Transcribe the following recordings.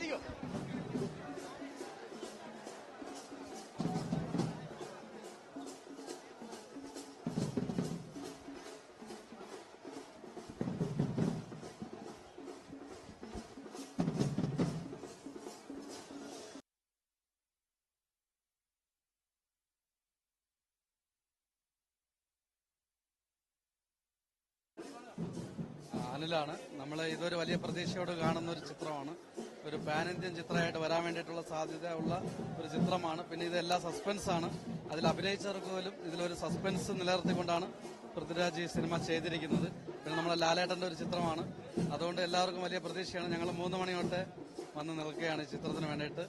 മതിയോ അനിലാണ്. നമ്മൾ ഇതൊരു വലിയ പ്രതീക്ഷയോട് കാണുന്ന ഒരു ചിത്രമാണ്. ഒരു പാൻ ഇന്ത്യൻ ചിത്രമായിട്ട് വരാൻ വേണ്ടിയിട്ടുള്ള സാധ്യത ഉള്ള ഒരു ചിത്രമാണ്. പിന്നെ ഇതെല്ലാം സസ്പെൻസ് ആണ്. അതിൽ അഭിനയിച്ചവർക്ക് പോലും ഇതിലൊരു സസ്പെൻസ് നിലനിർത്തിക്കൊണ്ടാണ് പൃഥ്വിരാജ് ഈ സിനിമ ചെയ്തിരിക്കുന്നത്. പിന്നെ നമ്മുടെ ലാലേട്ടന്റെ ഒരു ചിത്രമാണ്. അതുകൊണ്ട് എല്ലാവർക്കും വലിയ പ്രതീക്ഷയാണ്. ഞങ്ങൾ മൂന്ന് മണി തൊട്ട് വന്ന് നിൽക്കുകയാണ് ഈ ചിത്രത്തിന് വേണ്ടിയിട്ട്.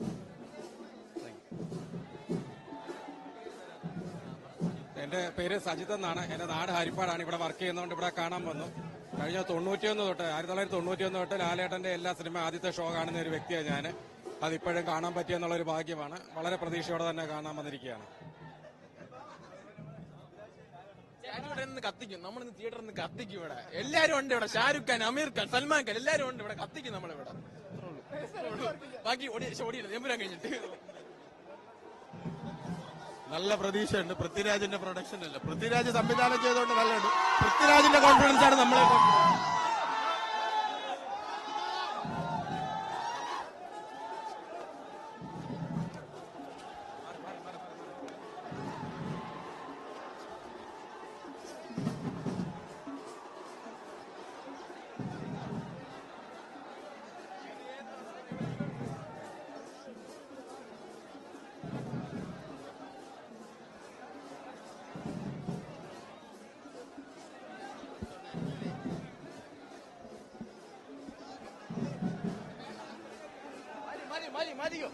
എന്റെ പേര് സജിത് എന്നാണ്. എന്റെ നാട് ഹരിപ്പാടാണ്. ഇവിടെ വർക്ക് ചെയ്യുന്നതുകൊണ്ട് ഇവിടെ കാണാൻ വന്നു. കഴിഞ്ഞ തൊണ്ണൂറ്റിയൊന്ന് തൊട്ട് ആയിരത്തി തൊള്ളായിരത്തി തൊണ്ണൂറ്റിയൊന്ന് തൊട്ട് ലാലേട്ടന്റെ എല്ലാ സിനിമ ആദ്യത്തെ ഷോ കാണുന്ന ഒരു വ്യക്തിയാണ് ഞാൻ അതിപ്പോഴും കാണാൻ പറ്റിയെന്നുള്ള ഒരു ഭാഗ്യമാണ്. വളരെ പ്രതീക്ഷയോടെ തന്നെ കാണാൻ വന്നിരിക്കുകയാണ്. ഇവിടെ നിന്ന് കത്തിക്കും. നമ്മൾ ഇന്ന് തിയേറ്ററിൽ നിന്ന് കത്തിക്കും ഇവിടെ. എല്ലാരും ഉണ്ട് ഇവിടെ. ഷാരൂഖ് ഖാൻ അമീർ ഖാൻ സൽമാൻ ഖാൻ എല്ലാരും ഉണ്ട് ഇവിടെ. കത്തിക്കും നമ്മളിവിടെ ബാക്കി ഓടി ഓടിയില്ല. എമ്പുരാൻ കഴിഞ്ഞിട്ട്. നല്ല പ്രതീക്ഷയുണ്ട്. പൃഥ്വിരാജിന്റെ പ്രൊഡക്ഷൻ അല്ല. പൃഥ്വിരാജ് സംവിധാനം ചെയ്തുകൊണ്ട് നല്ലതുണ്ട്. പൃഥ്വിരാജിന്റെ കോൺഫിഡൻസ് ആണ് നമ്മളെ Mario.